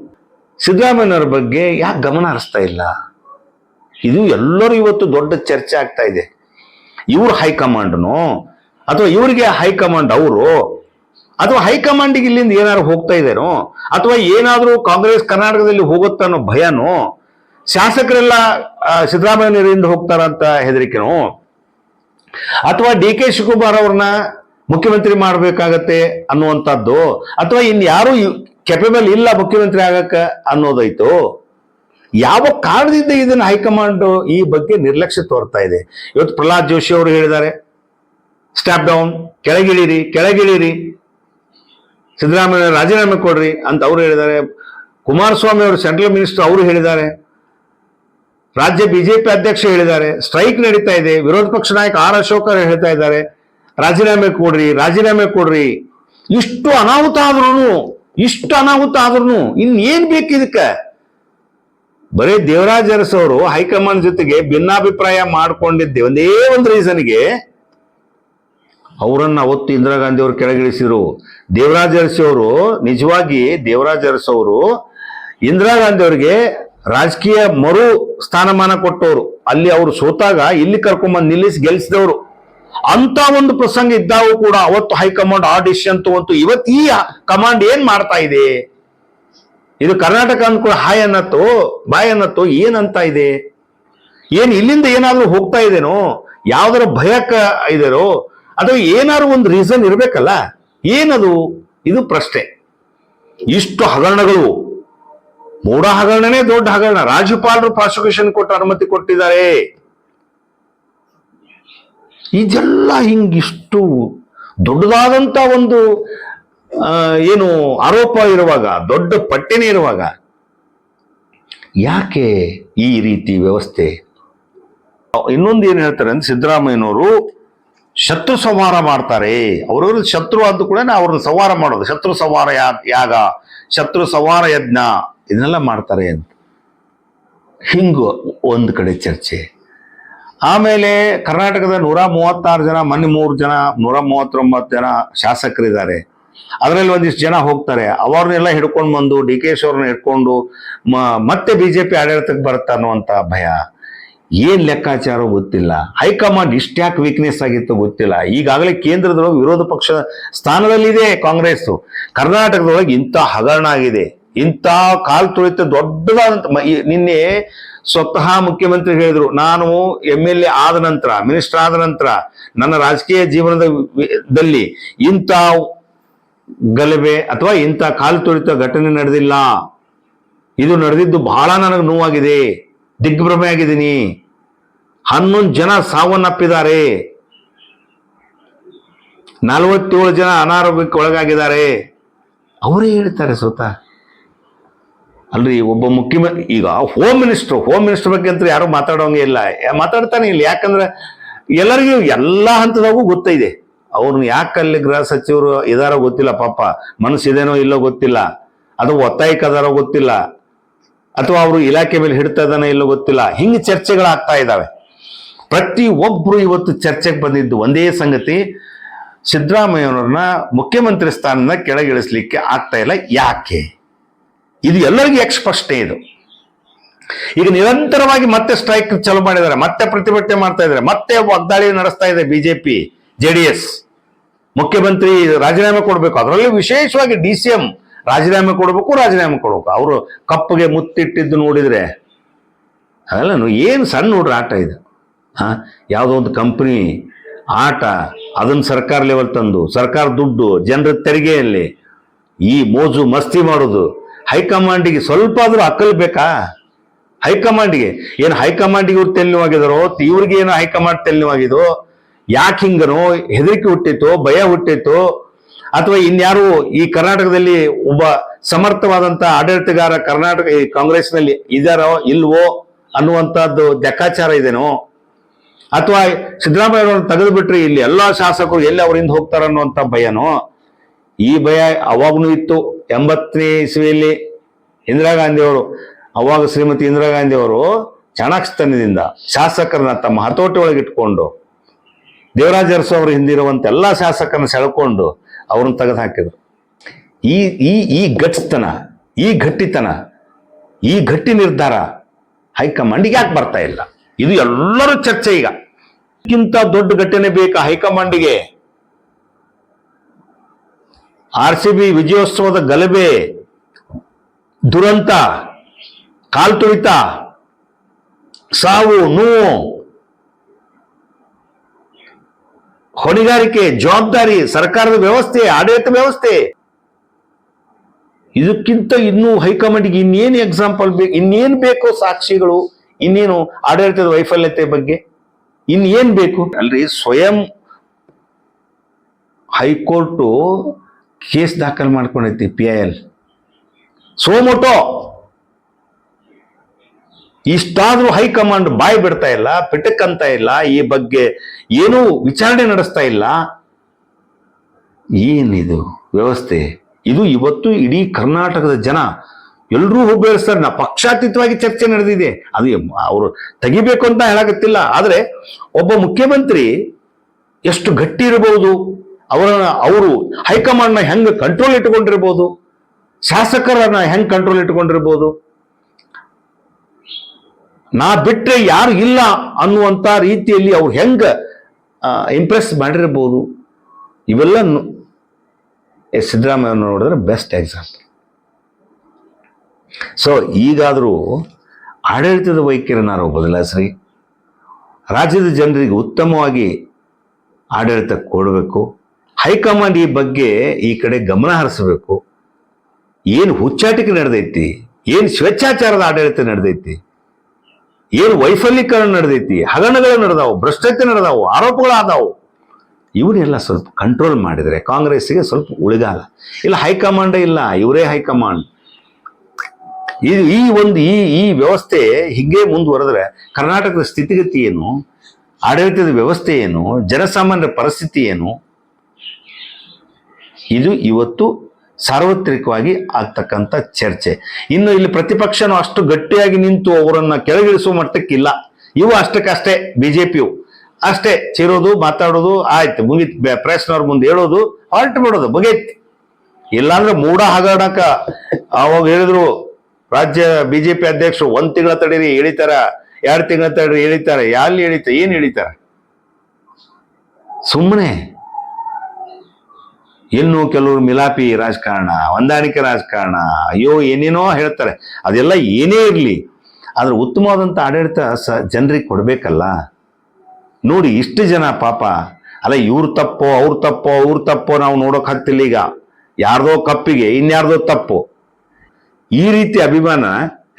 ಸಿದ್ದರಾಮಯ್ಯನವರ ಬಗ್ಗೆ ಯಾಕೆ ಗಮನ ಹರಿಸ್ತಾ ಇಲ್ಲ? ಇದು ಎಲ್ಲರೂ ಇವತ್ತು ದೊಡ್ಡ ಚರ್ಚೆ ಆಗ್ತಾ ಇದೆ. ಇವ್ರ ಹೈಕಮಾಂಡ್ನು? ಅಥವಾ ಇವರಿಗೆ ಹೈಕಮಾಂಡ್ ಅವರು? ಅಥವಾ ಹೈಕಮಾಂಡಿಗೆ ಇಲ್ಲಿಂದ ಏನಾದ್ರು ಹೋಗ್ತಾ ಇದೇನೋ ಅಥವಾ ಏನಾದರೂ ಕಾಂಗ್ರೆಸ್ ಕರ್ನಾಟಕದಲ್ಲಿ ಹೋಗುತ್ತ ಅನ್ನೋ ಭಯನೋ? ಶಾಸಕರೆಲ್ಲ ಸಿದ್ದರಾಮಯ್ಯರಿಂದ ಹೋಗ್ತಾರಂತ ಹೆದರಿಕೆನೋ? ಅಥವಾ ಡಿ ಕೆ ಶಿವಕುಮಾರ್ ಅವ್ರನ್ನ ಮುಖ್ಯಮಂತ್ರಿ ಮಾಡಬೇಕಾಗತ್ತೆ ಅನ್ನುವಂಥದ್ದು? ಅಥವಾ ಇನ್ ಯಾರು ಕೆಪಬಲ್ ಇಲ್ಲ ಮುಖ್ಯಮಂತ್ರಿ ಆಗಕ್ಕ ಅನ್ನೋದೈತು, ಯಾವ ಕಾರಣದಿಂದ ಇದನ್ನ ಹೈಕಮಾಂಡ್ ಈ ಬಗ್ಗೆ ನಿರ್ಲಕ್ಷ್ಯ ತೋರ್ತಾ ಇದೆ? ಇವತ್ತು ಪ್ರಹ್ಲಾದ್ ಜೋಶಿ ಅವರು ಹೇಳಿದ್ದಾರೆ ಸ್ಟಾಪ್ ಡೌನ್ ಕೆಳಗಿಳಿರಿ ಕೆಳಗಿಳಿರಿ, ಸಿದ್ದರಾಮಯ್ಯ ರಾಜೀನಾಮೆ ಕೊಡ್ರಿ ಅಂತ ಅವರು ಹೇಳಿದ್ದಾರೆ. ಕುಮಾರಸ್ವಾಮಿ ಅವರು, ಸೆಂಟ್ರಲ್ ಮಿನಿಸ್ಟರ್ ಅವರು ಹೇಳಿದ್ದಾರೆ. ರಾಜ್ಯ ಬಿಜೆಪಿ ಅಧ್ಯಕ್ಷ ಹೇಳಿದ್ದಾರೆ. ಸ್ಟ್ರೈಕ್ ನಡೀತಾ ಇದೆ. ವಿರೋಧ ಪಕ್ಷ ನಾಯಕ ಆರ್ ಅಶೋಕ್ ಅವರು ಹೇಳ್ತಾ ಇದ್ದಾರೆ, ರಾಜೀನಾಮೆ ಕೊಡ್ರಿ ರಾಜೀನಾಮೆ ಕೊಡ್ರಿ ಇಷ್ಟು ಅನಾಹುತ ಆದ್ರೂ ಇಷ್ಟು ಅನಾಹುತ ಆದ್ರೂ ಇನ್ ಏನ್ ಬೇಕು ಇದಕ್ಕೆ? ಬರೀ ದೇವರಾಜ ಅರಸ್ ಅವರು ಹೈಕಮಾಂಡ್ ಜೊತೆಗೆ ಭಿನ್ನಾಭಿಪ್ರಾಯ ಮಾಡ್ಕೊಂಡಿದ್ದೆ. ಒಂದೇ ಒಂದು ರೀಸನ್ಗೆ ಅವರನ್ನ ಅವತ್ತು ಇಂದಿರಾ ಗಾಂಧಿ ಅವರು ಕೆಳಗಿಳಿಸಿದ್ರು. ದೇವರಾಜ ಅರಸು ಅವರು ನಿಜವಾಗಿ ದೇವರಾಜ್ ಅರಸು ಅವರು ಇಂದಿರಾ ಗಾಂಧಿ ಅವರಿಗೆ ರಾಜಕೀಯ ಮರು ಸ್ಥಾನಮಾನ ಕೊಟ್ಟವರು. ಅಲ್ಲಿ ಅವರು ಸೋತಾಗ ಇಲ್ಲಿ ಕರ್ಕೊಂಬಂದು ನಿಲ್ಲಿಸಿ ಗೆಲ್ಲಿಸಿದವರು ಅಂತ ಒಂದು ಪ್ರಸಂಗ ಇದ್ದಾಗೂ ಕೂಡ ಅವತ್ತು ಹೈಕಮಾಂಡ್ ಆ ಡಿಸಿಷನ್ ತಗೊಂತು ಇವತ್ತು ಈ ಕಮಾಂಡ್ ಏನ್ ಮಾಡ್ತಾ ಇದೆ? ಇದು ಕರ್ನಾಟಕ ಅಂದ್ಕೊಂಡು ಹಾಯ್ ಅನ್ನತ್ತು, ಬಾಯ್ ಅನ್ನತ್ತು ಏನಂತ ಇದೆ? ಏನ್ ಇಲ್ಲಿಂದ ಏನಾದ್ರೂ ಹೋಗ್ತಾ ಇದೇನೋ? ಯಾವ್ದಾರ ಭಯಕ್ಕ ಇದರೋ ಅಥವಾ ಏನಾದ್ರು ಒಂದು ರೀಸನ್ ಇರ್ಬೇಕಲ್ಲ? ಏನದು? ಇದು ಪ್ರಶ್ನೆ. ಇಷ್ಟು ಹಗರಣಗಳು. ಮೂಡ ಹಗರಣನೇ ದೊಡ್ಡ ಹಗರಣ. ರಾಜ್ಯಪಾಲರು ಪ್ರಾಸಿಕ್ಯೂಷನ್ ಕೊಟ್ಟು ಅನುಮತಿ ಕೊಟ್ಟಿದ್ದಾರೆ. ಇದೆಲ್ಲ ಹಿಂಗಿಷ್ಟು ದೊಡ್ಡದಾದಂಥ ಒಂದು ಏನು ಆರೋಪ ಇರುವಾಗ, ದೊಡ್ಡ ಪಟ್ಟಿನೇ ಇರುವಾಗ, ಯಾಕೆ ಈ ರೀತಿ ವ್ಯವಸ್ಥೆ? ಇನ್ನೊಂದು ಏನು ಹೇಳ್ತಾರೆ ಅಂದ್ರೆ ಸಿದ್ದರಾಮಯ್ಯನವರು ಶತ್ರು ಸಂಹಾರ ಮಾಡ್ತಾರೆ. ಅವ್ರವ್ರ ಶತ್ರು ಆದ ಕೂಡ ಅವ್ರನ್ನ ಸಂಹಾರ ಮಾಡೋದು. ಶತ್ರು ಸಂಹಾರ ಯಾಗ, ಶತ್ರು ಸಂಹಾರ ಯಜ್ಞ, ಇದನ್ನೆಲ್ಲ ಮಾಡ್ತಾರೆ ಅಂತ. ಹಿಂಗು ಒಂದು ಕಡೆ ಚರ್ಚೆ. ಆಮೇಲೆ ಕರ್ನಾಟಕದ ನೂರ ಮೂವತ್ತಾರು ಜನ ಮೊನ್ನೆ ಮೂರು ಜನ, ನೂರ ಮೂವತ್ತೊಂಬತ್ತು ಜನ ಶಾಸಕರಿದ್ದಾರೆ. ಅದರಲ್ಲಿ ಒಂದಿಷ್ಟು ಜನ ಹೋಗ್ತಾರೆ. ಅವ್ರನ್ನೆಲ್ಲ ಹಿಡ್ಕೊಂಡು ಬಂದು, ಡಿ ಕೆ ಶಿ ಅವ್ರನ್ನ ಹಿಡ್ಕೊಂಡು ಮತ್ತೆ ಬಿಜೆಪಿ ಆಡಳಿತಕ್ಕೆ ಬರುತ್ತಾ ಅನ್ನುವಂಥ ಭಯ. ಏನ್ ಲೆಕ್ಕಾಚಾರ ಗೊತ್ತಿಲ್ಲ. ಹೈಕಮಾಂಡ್ ಇಷ್ಟ್ಯಾಕೆ ವೀಕ್ನೆಸ್ ಆಗಿತ್ತು ಗೊತ್ತಿಲ್ಲ. ಈಗಾಗಲೇ ಕೇಂದ್ರದೊಳಗೆ ವಿರೋಧ ಪಕ್ಷ ಸ್ಥಾನದಲ್ಲಿದೆ ಕಾಂಗ್ರೆಸ್. ಕರ್ನಾಟಕದೊಳಗೆ ಇಂಥ ಹಗರಣ ಆಗಿದೆ. ಇಂಥ ಕಾಲ್ ತುಳಿತ ದೊಡ್ಡದಾದಂತ ನಿನ್ನೆ ಸ್ವತಃ ಮುಖ್ಯಮಂತ್ರಿ ಹೇಳಿದ್ರು, ನಾನು ಎಂ ಎಲ್ ಎ ಆದ ನಂತರ ಮಿನಿಸ್ಟರ್ ಆದ ನಂತರ, ನನ್ನ ರಾಜಕೀಯ ಜೀವನದಲ್ಲಿ ಇಂಥ ಗಲಭೆ ಅಥವಾ ಇಂಥ ಕಾಲು ತೊಳಿತ ಘಟನೆ ನಡೆದಿಲ್ಲ. ಇದು ನಡೆದಿದ್ದು ಬಹಳ ನನಗೆ ನೋವಾಗಿದೆ. ದಿಗ್ಭ್ರಮೆ ಆಗಿದ್ದೀನಿ ಹನ್ನೊಂದು ಜನ ಸಾವನ್ನಪ್ಪಿದ್ದಾರೆ. ನಲವತ್ತೇಳು ಜನ ಅನಾರೋಗ್ಯಕ್ಕೆ ಒಳಗಾಗಿದ್ದಾರೆ. ಅವರೇ ಹೇಳ್ತಾರೆ ಸ್ವತಃ. ಅಲ್ರಿ, ಒಬ್ಬ ಮುಖ್ಯಮಂತ್ರಿ ಈಗ ಹೋಮ್ ಮಿನಿಸ್ಟರ್ ಹೋಮ್ ಮಿನಿಸ್ಟರ್ ಬಗ್ಗೆ ಅಂತ ಯಾರು ಮಾತಾಡೋಂಗೆ ಇಲ್ಲ. ಮಾತಾಡ್ತಾನೆ ಇಲ್ಲ. ಯಾಕಂದ್ರೆ ಎಲ್ಲರಿಗೂ ಎಲ್ಲಾ ಹಂತದಾಗೂ ಗೊತ್ತಿದೆ. ಅವ್ರನ್ನ ಯಾಕೆ ಅಲ್ಲಿ ಗೃಹ ಸಚಿವರು ಇದಾರೋ ಗೊತ್ತಿಲ್ಲ ಪಾಪ. ಮನಸ್ಸಿದೇನೋ ಇಲ್ಲೋ ಗೊತ್ತಿಲ್ಲ. ಅದು ಒತ್ತಾಯಕ್ಕೆ ಅದಾರೋ ಗೊತ್ತಿಲ್ಲ. ಅಥವಾ ಅವರು ಇಲಾಖೆ ಮೇಲೆ ಹಿಡ್ತಾ ಇದಾನೋ ಇಲ್ಲೋ ಗೊತ್ತಿಲ್ಲ. ಹಿಂಗೆ ಚರ್ಚೆಗಳಾಗ್ತಾ ಇದ್ದಾವೆ. ಪ್ರತಿ ಒಬ್ರು ಇವತ್ತು ಚರ್ಚೆಗೆ ಬಂದಿದ್ದು ಒಂದೇ ಸಂಗತಿ. ಸಿದ್ದರಾಮಯ್ಯನವ್ರನ್ನ ಮುಖ್ಯಮಂತ್ರಿ ಸ್ಥಾನದಿಂದ ಕೆಳಗಿಳಿಸ್ಲಿಕ್ಕೆ ಆಗ್ತಾ ಇಲ್ಲ. ಯಾಕೆ? ಇದು ಎಲ್ಲರಿಗೂ ಯಾಕೆ ಇದು. ಈಗ ನಿರಂತರವಾಗಿ ಮತ್ತೆ ಸ್ಟ್ರೈಕ್ ಚಾಲು ಮಾಡಿದ್ದಾರೆ, ಮತ್ತೆ ಪ್ರತಿಭಟನೆ ಮಾಡ್ತಾ ಇದ್ದಾರೆ, ಮತ್ತೆ ವಾಗ್ದಾಳಿ ನಡೆಸ್ತಾ ಇದೆ ಬಿಜೆಪಿ ಜೆಡಿಎಸ್ ಮುಖ್ಯಮಂತ್ರಿ ರಾಜೀನಾಮೆ ಕೊಡಬೇಕು, ಅದರಲ್ಲಿ ವಿಶೇಷವಾಗಿ ಡಿ ಸಿ ಎಂ ರಾಜೀನಾಮೆ ಕೊಡಬೇಕು ರಾಜೀನಾಮೆ ಕೊಡಬೇಕು. ಅವರು ಕಪ್ಪಗೆ ಮುತ್ತಿಟ್ಟಿದ್ದು ನೋಡಿದ್ರೆ ಅದೆಲ್ಲ ಏನು ಸಣ್ಣ ನೋಡ್ರಿ ಆಟ ಇದು? ಹಾಂ, ಯಾವುದೋ ಒಂದು ಕಂಪ್ನಿ ಆಟ, ಅದನ್ನು ಸರ್ಕಾರ ಲೆವೆಲ್ ತಂದು, ಸರ್ಕಾರ ದುಡ್ಡು, ಜನರ ತೆರಿಗೆಯಲ್ಲಿ ಈ ಮೋಜು ಮಸ್ತಿ ಮಾಡೋದು. ಹೈಕಮಾಂಡಿಗೆ ಸ್ವಲ್ಪ ಆದ್ರೂ ಅಕ್ಕಲ್ ಬೇಕಾ? ಹೈಕಮಾಂಡಿಗೆ. ಏನು ಹೈಕಮಾಂಡಿಗೆ ಇವ್ರು ತೆಲ್ಲುವಾಗಿದಾರೋ ಇವ್ರಿಗೆ ಏನು ಹೈಕಮಾಂಡ್ ಹೋಗಿದೋ ಯಾಕೆ ಹಿಂಗನೋ? ಹೆದರಿಕೆ ಹುಟ್ಟಿತ್ತು? ಭಯ ಹುಟ್ಟಿತ್ತು? ಅಥವಾ ಇನ್ಯಾರು ಈ ಕರ್ನಾಟಕದಲ್ಲಿ ಒಬ್ಬ ಸಮರ್ಥವಾದಂತ ಆಡಳಿತಗಾರ ಕರ್ನಾಟಕ, ಈ ಕಾಂಗ್ರೆಸ್ನಲ್ಲಿ ಇದಾರೋ ಇಲ್ವೋ ಅನ್ನುವಂಥದ್ದು ಲೆಕ್ಕಾಚಾರ ಇದೇನೋ? ಅಥವಾ ಸಿದ್ದರಾಮಯ್ಯ ಅವರನ್ನು ತೆಗೆದು ಬಿಟ್ರೆ ಇಲ್ಲಿ ಎಲ್ಲಾ ಶಾಸಕರು ಎಲ್ಲಿ ಅವರಿಂದ ಹೋಗ್ತಾರ ಅನ್ನುವಂಥ ಭಯನೋ? ಈ ಭಯ ಅವಾಗೂ ಇತ್ತು ಎಂಬತ್ತನೇ ಇಸ್ವಿಯಲ್ಲಿ ಇಂದಿರಾ ಗಾಂಧಿಯವರು, ಅವಾಗ ಶ್ರೀಮತಿ ಇಂದಿರಾ ಗಾಂಧಿಯವರು ಚಾಣಾಕ್ಷತನದಿಂದ ಶಾಸಕರನ್ನ ತಮ್ಮ ಹತೋಟಿ ಒಳಗೆ ಇಟ್ಕೊಂಡು ದೇವರಾಜ ಅರಸು ಅವರು ಹಿಂದಿರುವಂತ ಎಲ್ಲಾ ಶಾಸಕರನ್ನ ಸೆಳ್ಕೊಂಡು ಅವ್ರನ್ನ ತೆಗೆದು ಹಾಕಿದ್ರು ಈ ಈ ಈ ಗಟ್ಸ್ತನ ಈ ಗಟ್ಟಿತನ, ಈ ಗಟ್ಟಿ ನಿರ್ಧಾರ ಹೈಕಮಾಂಡಿಗೆ ಯಾಕೆ ಬರ್ತಾ ಇಲ್ಲ? ಇದು ಎಲ್ಲರೂ ಚರ್ಚೆ ಈಗ. ದೊಡ್ಡ ಘಟನೆ ಬೇಕಾ ಹೈಕಮಾಂಡಿಗೆ? ಆರ್ ಸಿ ಬಿ ವಿಜಯೋತ್ಸವದ ಗಲಭೆ, ದುರಂತ, ಕಾಲ್ತುಳಿತ, ಸಾವು, ನೋವು, ಹೊಣೆಗಾರಿಕೆ, ಜವಾಬ್ದಾರಿ, ಸರ್ಕಾರದ ವ್ಯವಸ್ಥೆ, ಆಡಳಿತ ವ್ಯವಸ್ಥೆ. ಇದಕ್ಕಿಂತ ಇನ್ನೂ ಹೈಕಮಾಂಡ್ಗೆ ಇನ್ನೇನು ಎಕ್ಸಾಂಪಲ್ ಬೇಕು ಇನ್ನೇನು ಬೇಕು ಸಾಕ್ಷಿಗಳು, ಇನ್ನೇನು ಆಡಳಿತದ ವೈಫಲ್ಯತೆ ಬಗ್ಗೆ, ಇನ್ನೇನು ಬೇಕು? ಅಲ್ರಿ, ಸ್ವಯಂ ಹೈಕೋರ್ಟು ಕೇಸ್ ದಾಖಲು ಮಾಡ್ಕೊಂಡೈತಿ P I L suo motu! ಇಷ್ಟಾದರೂ ಹೈಕಮಾಂಡ್ ಬಾಯಿ ಬಿಡ್ತಾ ಇಲ್ಲ ಪಿಟಕ್ ಅಂತ ಇಲ್ಲ, ಈ ಬಗ್ಗೆ ಏನೂ ವಿಚಾರಣೆ ನಡೆಸ್ತಾ ಇಲ್ಲ. ಏನಿದು ವ್ಯವಸ್ಥೆ? ಇದು ಇವತ್ತು ಇಡೀ ಕರ್ನಾಟಕದ ಜನ ಎಲ್ಲರೂ ಹುಬ್ಬೇರಿಸ್ತಾರೆ ನಾ ಪಕ್ಷಾತೀತವಾಗಿ ಚರ್ಚೆ ನಡೆದಿದೆ. ಅದು ಅವರು ತೆಗಿಬೇಕು ಅಂತ ಹೇಳಕತ್ತಿಲ್ಲ. ಆದರೆ ಒಬ್ಬ ಮುಖ್ಯಮಂತ್ರಿ ಎಷ್ಟು ಗಟ್ಟಿ ಇರಬಹುದು ಅವರ ಅವರು ಹೈಕಮಾಂಡ್ನ ಹೆಂಗ್ ಕಂಟ್ರೋಲ್ ಇಟ್ಕೊಂಡಿರ್ಬೋದು ಶಾಸಕರನ್ನ ಹೆಂಗ್ ಕಂಟ್ರೋಲ್ ಇಟ್ಕೊಂಡಿರ್ಬೋದು ನಾ ಬಿಟ್ಟರೆ ಯಾರು ಇಲ್ಲ ಅನ್ನುವಂತ ರೀತಿಯಲ್ಲಿ ಅವ್ರು ಹೆಂಗೆ ಇಂಪ್ರೆಸ್ ಮಾಡಿರ್ಬೋದು? ಇವೆಲ್ಲ ಸಿದ್ದರಾಮಯ್ಯ ನೋಡಿದ್ರೆ ಬೆಸ್ಟ್ ಎಕ್ಸಾಂಪಲ್ ಸೊ ಈಗಾದರೂ ಆಡಳಿತದ ವೈಖರಿ ನಾವು ಬದಲಾಯಿಸ್ರಿ ರಾಜ್ಯದ ಜನರಿಗೆ ಉತ್ತಮವಾಗಿ ಆಡಳಿತ ಕೊಡಬೇಕು. ಹೈಕಮಾಂಡ್ ಈ ಬಗ್ಗೆ ಈ ಕಡೆ ಗಮನ ಹರಿಸಬೇಕು. ಏನು ಹುಚ್ಚಾಟಿಕೆ ನಡೆದೈತಿ? ಏನು ಸ್ವೇಚ್ಛಾಚಾರದ ಆಡಳಿತ ನಡೆದೈತಿ? ಏನು ವೈಫಲ್ಯೀಕರಣ ನಡೆದೈತಿ? ಹಗರಣಗಳು ನಡೆದಾವು ಭ್ರಷ್ಟತೆ ನಡೆದಾವು, ಆರೋಪಗಳಾದವು. ಇವನ್ನೆಲ್ಲ ಸ್ವಲ್ಪ ಕಂಟ್ರೋಲ್ ಮಾಡಿದರೆ ಕಾಂಗ್ರೆಸ್ಸಿಗೆ ಸ್ವಲ್ಪ ಉಳಿಗಾಲ. ಇಲ್ಲ, ಹೈಕಮಾಂಡೇ ಇಲ್ಲ, ಇವರೇ ಹೈಕಮಾಂಡ್. ಇದು ಈ ಒಂದು, ಈ ಈ ವ್ಯವಸ್ಥೆ ಹೀಗೆ ಮುಂದುವರೆದ್ರೆ ಕರ್ನಾಟಕದ ಸ್ಥಿತಿಗತಿ ಏನು? ಆಡಳಿತದ ವ್ಯವಸ್ಥೆ ಏನು? ಜನಸಾಮಾನ್ಯರ ಪರಿಸ್ಥಿತಿ ಏನು? ಇದು ಇವತ್ತು ಸಾರ್ವತ್ರಿಕವಾಗಿ ಆಗ್ತಕ್ಕಂಥ ಚರ್ಚೆ. ಇನ್ನು ಇಲ್ಲಿ ಪ್ರತಿಪಕ್ಷನೂ ಅಷ್ಟು ಗಟ್ಟಿಯಾಗಿ ನಿಂತು ಅವರನ್ನು ಕೆಳಗಿಳಿಸುವ ಮಟ್ಟಕ್ಕಿಲ್ಲ. ಇವು ಅಷ್ಟಕ್ಕಷ್ಟೇ ಬಿಜೆಪಿಯು. ಅಷ್ಟೇ ಚಿರೋದು ಮಾತಾಡೋದು, ಆಯ್ತು, ಮುಗಿತ್. ಪ್ರೆಸ್ನವ್ರ ಮುಂದೆ ಹೇಳೋದು, ಆಲ್ಟ್ ಬಿಡೋದು ಮುಗೀತ್. ಇಲ್ಲಾಂದ್ರೆ ಮೂಡ ಹಗರಣಕ ಅವಾಗ ಹೇಳಿದ್ರು, ರಾಜ್ಯ ಬಿಜೆಪಿ ಅಧ್ಯಕ್ಷರು, ಒಂದ್ ತಿಂಗಳ ತಡೀರಿ, ಎಳಿತಾರ, ಎರಡು ತಿಂಗಳ ತಡೀರಿ, ಎಳಿತಾರೆ ಎಲ್ಲಿ ಎಳಿತ, ಏನ್ ಎಳಿತಾರ? ಸುಮ್ಮನೆ ಇನ್ನು ಕೆಲವರು ಮಿಲಾಪಿ ರಾಜಕಾರಣ, ಹೊಂದಾಣಿಕೆ ರಾಜಕಾರಣ, ಅಯ್ಯೋ ಏನೇನೋ ಹೇಳ್ತಾರೆ. ಅದೆಲ್ಲ ಏನೇ ಇರಲಿ, ಆದರೆ ಉತ್ತಮವಾದಂಥ ಆಡಳಿತ ಸ ಜನರಿಗೆ ಕೊಡಬೇಕಲ್ಲ. ನೋಡಿ, ಇಷ್ಟು ಜನ ಪಾಪ. ಅಲ್ಲ, ಇವ್ರ ತಪ್ಪೋ, ಅವ್ರ ತಪ್ಪೋ ಅವ್ರ ತಪ್ಪೋ ನಾವು ನೋಡೋಕೆ ಹತ್ತಿಲ್ಲ ಈಗ. ಯಾರ್ದೋ ಕಪ್ಪಿಗೆ, ಇನ್ಯಾರ್ದೋ ತಪ್ಪು. ಈ ರೀತಿ ಅಭಿಮಾನ,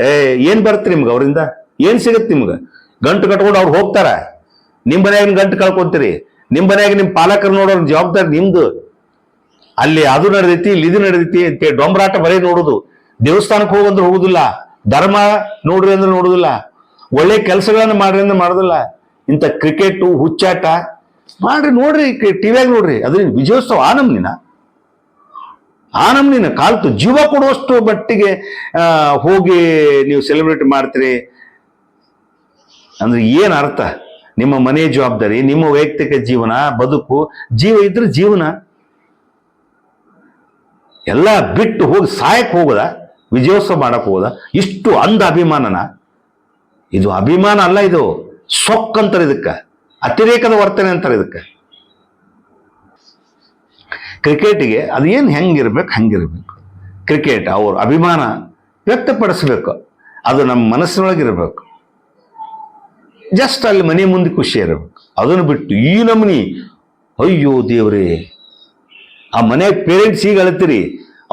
ಏ, ಏನ್ ಬರುತ್ತೆ ನಿಮ್ಗೆ ಅವರಿಂದ? ಏನು ಸಿಗುತ್ತೆ ನಿಮ್ಗೆ? ಗಂಟು ಕಟ್ಕೊಂಡು ಅವ್ರು ಹೋಗ್ತಾರೆ. ನಿಮ್ಮ ಮನೆಯಾಗ ಗಂಟು ಕಳ್ಕೊಂತೀರಿ. ನಿಮ್ಮ ಮನೆಯಾಗ ನಿಮ್ಮ ಪಾಲಕರು ನೋಡೋರು ಜವಾಬ್ದಾರಿ ನಿಮ್ದು. ಅಲ್ಲಿ ಅದು ನಡೆದೈತಿ, ಇಲ್ಲಿ ಇದು ನಡೆದೈತಿ ಅಂತ ಡೊಂಬರಾಟ ಬರೀ ನೋಡುದು. ದೇವಸ್ಥಾನಕ್ಕೆ ಹೋಗಂದ್ರೆ ಹೋಗುದಿಲ್ಲ. ಧರ್ಮ ನೋಡ್ರಿ ಅಂದ್ರೆ ನೋಡುದಿಲ್ಲ. ಒಳ್ಳೆ ಕೆಲಸಗಳನ್ನ ಮಾಡ್ರಿ ಅಂದ್ರೆ ಮಾಡೋದಿಲ್ಲ. ಇಂಥ ಕ್ರಿಕೆಟ್, ಹುಚ್ಚಾಟ ಮಾಡ್ರಿ, ನೋಡ್ರಿ ಟಿವಿಯಾಗ ನೋಡ್ರಿ. ಅದ್ರ ವಿಜಯೋತ್ಸವ ಆ ನಮ್ನಿನ. ಆ ನಮ್ನಿನ ಕಾಲ್ತು ಜೀವ ಕೊಡುವಷ್ಟು ಮಟ್ಟಿಗೆ ಹೋಗಿ ನೀವು ಸೆಲೆಬ್ರೇಟ್ ಮಾಡ್ತೀರಿ. ಅಂದ್ರೆ ಏನು ಅರ್ಥ? ನಿಮ್ಮ ಮನೆ ಜವಾಬ್ದಾರಿ, ನಿಮ್ಮ ವೈಯಕ್ತಿಕ ಜೀವನ, ಬದುಕು, ಜೀವ ಇದ್ರೆ ಜೀವನ. ಎಲ್ಲ ಬಿಟ್ಟು ಹೋಗಿ ಸಾಯಕ್ಕೆ ಹೋಗೋದ, ವಿಜಯೋತ್ಸವ ಮಾಡಕ್ಕೆ ಹೋಗೋದ, ಇಷ್ಟು ಅಂದ ಅಭಿಮಾನನ. ಇದು ಅಭಿಮಾನ ಅಲ್ಲ ಇದು, ಸೊಕ್ ಅಂತಾರೆ ಇದಕ್ಕೆ, ಅತಿರೇಕದ ವರ್ತನೆ ಅಂತಾರೆ ಇದಕ್ಕೆ. ಕ್ರಿಕೆಟ್ಗೆ ಅದು ಏನು ಹೆಂಗಿರ್ಬೇಕು, ಹಂಗಿರ್ಬೇಕು. ಕ್ರಿಕೆಟ್, ಅವ್ರ ಅಭಿಮಾನ ವ್ಯಕ್ತಪಡಿಸ್ಬೇಕು, ಅದು ನಮ್ಮ ಮನಸ್ಸಿನೊಳಗಿರ್ಬೇಕು. ಜಸ್ಟ್ ಅಲ್ಲಿ ಮನೆ ಮುಂದೆ ಖುಷಿ ಇರಬೇಕು. ಅದನ್ನು ಬಿಟ್ಟು ಈ ನಮನಿ, ಅಯ್ಯೋ ದೇವ್ರೇ. ಆ ಮನೆ ಪೇರೆಂಟ್ಸ್ ಈಗ ಅಳ್ತೀರಿ,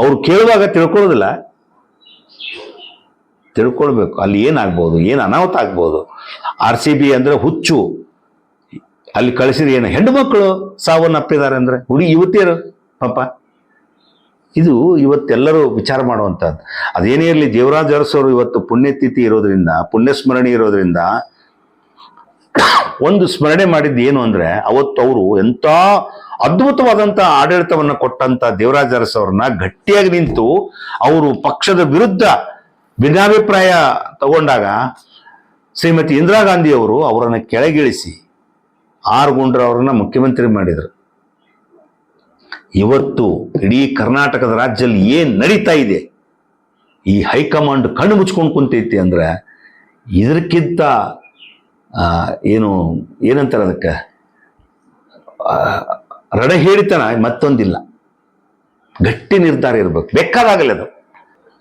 ಅವ್ರು ಕೇಳುವಾಗ ತಿಳ್ಕೊಳ್ಳೋದಿಲ್ಲ. ತಿಳ್ಕೊಳ್ಬೇಕು, ಅಲ್ಲಿ ಏನಾಗ್ಬೋದು, ಏನು ಅನಾಹುತ ಆಗ್ಬೋದು. ಆರ್ ಸಿ ಬಿ ಅಂದರೆ ಹುಚ್ಚು. ಅಲ್ಲಿ ಕಳಿಸಿದ್ರೆ ಏನು? ಹೆಣ್ಣು ಮಕ್ಕಳು ಸಾವನ್ನಪ್ಪಿದ್ದಾರೆ ಅಂದರೆ? ಹುಡುಗಿ ಯುವತಿಯರು, ಪಾಪ. ಇದು ಇವತ್ತೆಲ್ಲರೂ ವಿಚಾರ ಮಾಡುವಂಥದ್ದು ಅದೇನೇ ಇರಲಿ, ದೇವರಾಜ ಅರಸರು ಇವತ್ತು ಪುಣ್ಯತಿಥಿ ಇರೋದ್ರಿಂದ, ಪುಣ್ಯಸ್ಮರಣೆ ಇರೋದ್ರಿಂದ, ಒಂದು ಸ್ಮರಣೆ ಮಾಡಿದ್ದು ಏನು ಅಂದರೆ, ಅವತ್ತು ಅವರು ಎಂಥ ಅದ್ಭುತವಾದಂಥ ಆಡಳಿತವನ್ನು ಕೊಟ್ಟಂತ ದೇವರಾಜ ಅರಸ್ ಅವ್ರನ್ನ ಗಟ್ಟಿಯಾಗಿ ನಿಂತು ಅವರು ಪಕ್ಷದ ವಿರುದ್ಧ ಭಿನ್ನಾಭಿಪ್ರಾಯ ತಗೊಂಡಾಗ ಶ್ರೀಮತಿ ಇಂದಿರಾ ಗಾಂಧಿ ಅವರು ಅವರನ್ನು ಕೆಳಗಿಳಿಸಿ ಆರ್ ಗುಂಡ್ರ ಅವರನ್ನ ಮುಖ್ಯಮಂತ್ರಿ ಮಾಡಿದರು. ಇವತ್ತು ಇಡೀ ಕರ್ನಾಟಕದ ರಾಜ್ಯದಲ್ಲಿ ಏನ್ ನಡೀತಾ ಇದೆ? ಈ ಹೈಕಮಾಂಡ್ ಕಣ್ಣು ಮುಚ್ಕೊಂಡು ಕುಂತೈತಿ ಅಂದ್ರೆ ಇದಕ್ಕಿಂತ ಏನು, ಏನಂತಾರೆ ಅದಕ್ಕೆ? ರಣ ಹೇಳಿತನ ಮತ್ತೊಂದಿಲ್ಲ. ಗಟ್ಟಿ ನಿರ್ಧಾರ ಇರಬೇಕು. ಬೇಕಾದಾಗಲಿ ಅದು.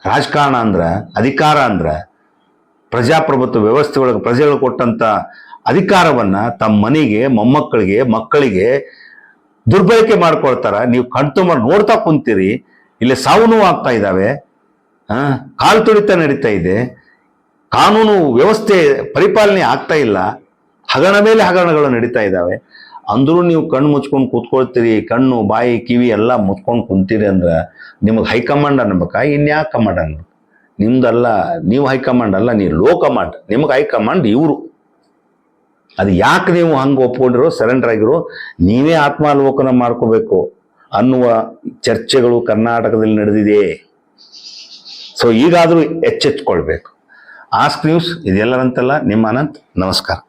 ರಾಜಕಾರಣ ಅಂದ್ರೆ, ಅಧಿಕಾರ ಅಂದ್ರೆ, ಪ್ರಜಾಪ್ರಭುತ್ವ ವ್ಯವಸ್ಥೆ ಒಳಗೆ ಪ್ರಜೆಗಳು ಕೊಟ್ಟಂತ ಅಧಿಕಾರವನ್ನ ತಮ್ಮ ಮನೆಗೆ, ಮೊಮ್ಮಕ್ಕಳಿಗೆ, ಮಕ್ಕಳಿಗೆ ದುರ್ಬಳಕೆ ಮಾಡ್ಕೊಳ್ತಾರೆ. ನೀವು ಕಣ್ತುಂಬ ನೋಡ್ತಾ ಕುಂತೀರಿ. ಇಲ್ಲಿ ಸಾವು ನೋವು ಆಗ್ತಾ ಇದ್ದಾವೆ ಕಾಲು ತುಳಿತ ನಡೀತಾ ಇದೆ. ಕಾನೂನು ವ್ಯವಸ್ಥೆ ಪರಿಪಾಲನೆ ಆಗ್ತಾ ಇಲ್ಲ. ಹಗರಣ ಮೇಲೆ ಹಗರಣಗಳು ನಡೀತಾ ಇದ್ದಾವೆ ಅಂದ್ರೂ ನೀವು ಕಣ್ಣು ಮುಚ್ಕೊಂಡು ಕೂತ್ಕೊಳ್ತೀರಿ, ಕಣ್ಣು, ಬಾಯಿ, ಕಿವಿ ಎಲ್ಲ ಮುಚ್ಕೊಂಡು ಕುಂತೀರಿ ಅಂದ್ರೆ ನಿಮಗೆ ಹೈಕಮಾಂಡ್ ಅನ್ಬೇಕಾ ಇನ್ಯಾ ಕಮಾಂಡ್ ಅನ್ಬೇಕು ನಿಮ್ದಲ್ಲ, ನೀವು ಹೈಕಮಾಂಡ್ ಅಲ್ಲ ನೀವು ಲೋ ಕಮಾಂಡ್ ನಿಮಗೆ ಹೈಕಮಾಂಡ್ ಇವರು. ಅದು ಯಾಕೆ ನೀವು ಹಂಗೆ ಒಪ್ಕೊಂಡಿರೋ ಸರೆಂಡರ್ ಆಗಿರೋ, ನೀವೇ ಆತ್ಮಾವಲೋಕನ ಮಾಡ್ಕೋಬೇಕು ಅನ್ನುವ ಚರ್ಚೆಗಳು ಕರ್ನಾಟಕದಲ್ಲಿ ನಡೆದಿದೆ. ಸೊ ಈಗಾದರೂ ಎಚ್ಚೆತ್ಕೊಳ್ಬೇಕು. ಆಸ್ಕ್ ನ್ಯೂಸ್ ಇದೆಲ್ಲರಂತಲ್ಲ, ನಿಮ್ಮ ಅನಂತ್, ನಮಸ್ಕಾರ.